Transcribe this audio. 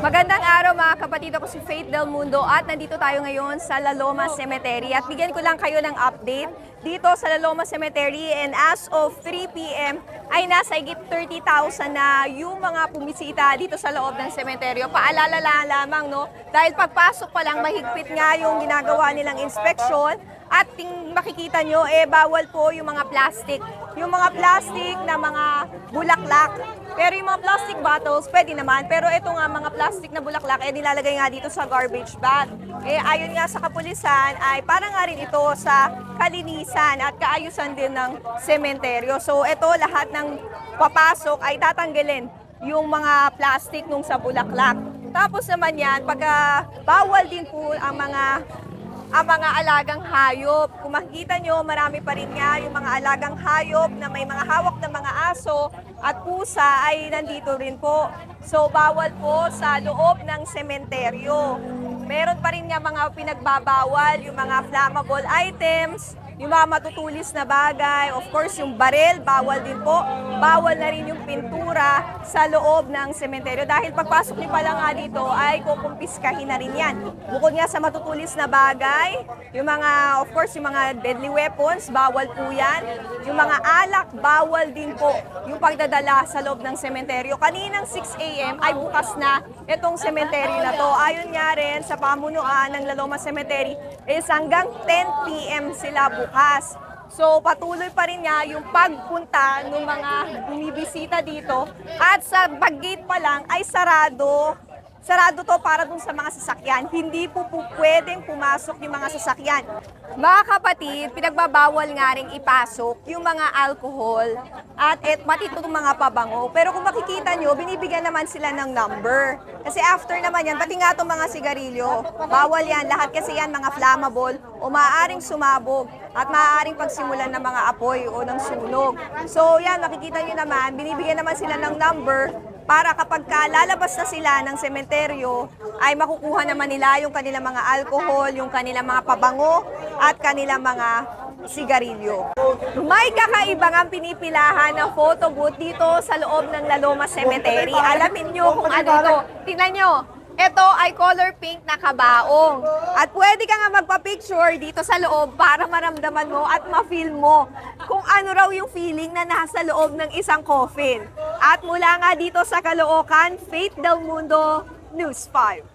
Magandang araw mga kapatid, ako si Faith Del Mundo at nandito tayo ngayon sa La Loma Cemetery at bigyan ko lang kayo ng update dito sa La Loma Cemetery and as of 3 p.m. ay nasa higit 30,000 na yung mga pumisita dito sa loob ng semeteryo. Paalala lamang no, dahil pagpasok pa lang mahigpit nga yung ginagawa nilang inspeksyon at ting makikita nyo, eh bawal po yung mga plastic. Yung mga plastic na mga bulaklak. Pero yung mga plastic bottles, pwede naman. Pero ito nga, mga plastic na bulaklak, eh nilalagay nga dito sa garbage bag. Eh ayon nga sa kapulisan, ay para nga rin ito sa kalinisan at kaayusan din ng sementeryo. So ito, lahat ng papasok ay tatanggalin yung mga plastic nung sa bulaklak. Tapos naman yan, pagka bawal din po ang mga ang mga alagang hayop. Kung makikita nyo, marami pa rin nga yung mga alagang hayop na may mga hawak na mga aso at pusa ay nandito rin po. So, bawal po sa loob ng sementeryo. Meron pa rin nga mga pinagbabawal, yung mga flammable items, yung mga matutulis na bagay, of course yung barel, bawal din po. Bawal na rin yung pintura sa loob ng sementeryo dahil pagpasok niyo pa lang nga dito ay kukumpiskahin na rin yan. Bukod nga sa matutulis na bagay, yung mga, of course, yung mga deadly weapons, bawal po yan. Yung mga alak, bawal din po yung pagdadala sa loob ng sementeryo. Kaninang 6 a.m. ay bukas na itong sementeryo na to. Ayon nga rin sa pamunuan ng Laloma Cemetery is hanggang 10 p.m. sila bukas. So patuloy pa rin nga yung pagpunta ng mga bumibisita dito at sa pag-gate pa lang ay sarado. Sarado to para dun sa mga sasakyan. Hindi po, po pwedeng pumasok yung mga sasakyan. Mga kapatid, pinagbabawal nga rin ipasok yung mga alcohol at et, pati itong mga pabango. Pero kung makikita nyo, binibigyan naman sila ng number. Kasi after naman yan, pati nga itong mga sigarilyo, bawal yan. Lahat kasi yan mga flammable o maaaring sumabog at maaaring pagsimulan ng mga apoy o ng sunog. So yan, makikita nyo naman, binibigyan naman sila ng number para kapag ka lalabas na sila ng sementeryo, ay makukuha naman nila yung kanilang mga alcohol, yung kanilang mga pabango, at kanilang mga sigarilyo. May kakaibang ang pinipilahan ng photo booth dito sa loob ng Laloma Cemetery. Alamin nyo kung ano ito. Tingnan nyo, ito ay color pink na kabaong. At pwede ka nga magpa-picture dito sa loob para maramdaman mo at ma-feel mo kung ano raw yung feeling na nasa loob ng isang coffin. At mula nga dito sa Caloocan, Faith Del Mundo, News 5.